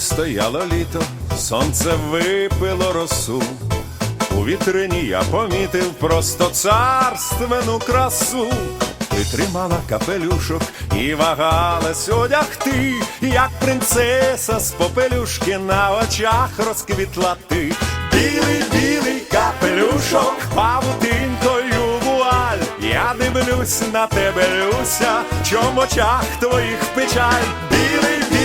стояло літо, сонце випило росу. У вітрині я помітив просто царственну красу. Ти тримала капелюшок і вагалась одягти, як принцеса з попелюшки на очах розквітла ти. Білий, білий капелюшок, павутинкою вуаль. Я дивлюсь на тебе, Люся, чом очах твоїх печаль. Білий, білий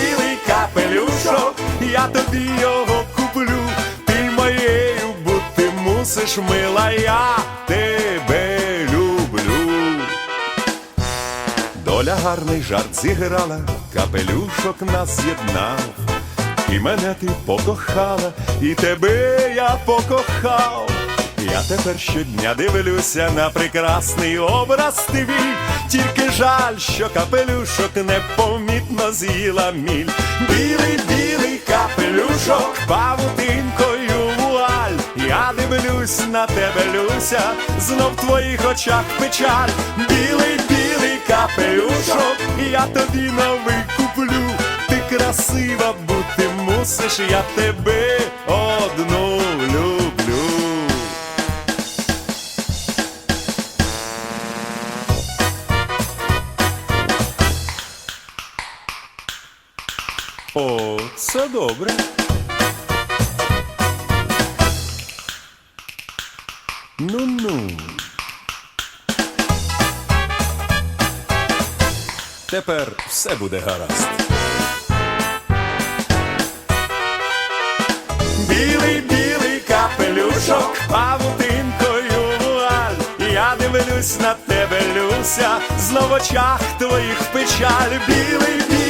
капелюшок, я тобі його куплю. Ти моєю бути мусиш, мила, я тебе люблю. Доля гарний жарт зіграла, капелюшок нас з'єднав. І мене ти покохала, і тебе я покохав. Я тепер щодня дивлюся на прекрасний образ твій, тільки жаль, що капелюшок непомітно з'їла міль. Білий, білий капелюшок, павутинкою вуаль. Я дивлюсь на тебе, Люся, знов в твоїх очах печаль. Білий, білий капелюшок, я тобі новий куплю. Ти красива бути мусиш, я тебе одну О, це добре. Ну-ну. Тепер все буде гаразд. Білий, білий капелюшок, павутинкою вуаль. Я дивлюсь на тебе, Люся, знов в очах твоїх печаль. Білий, білий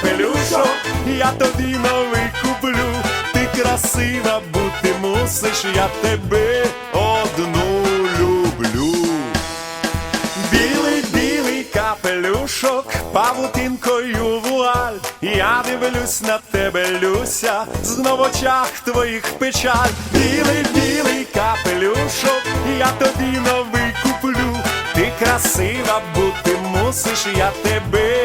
капелюшок, я тобі новий куплю. Ти красива бути мусиш, я тебе одну люблю. Білий, білий капелюшок, павутинкою вуаль. Я дивлюсь на тебе, Люся, знов очах твоїх печаль. Білий, білий капелюшок, я тобі новий куплю. Ти красива бути мусиш, я тебе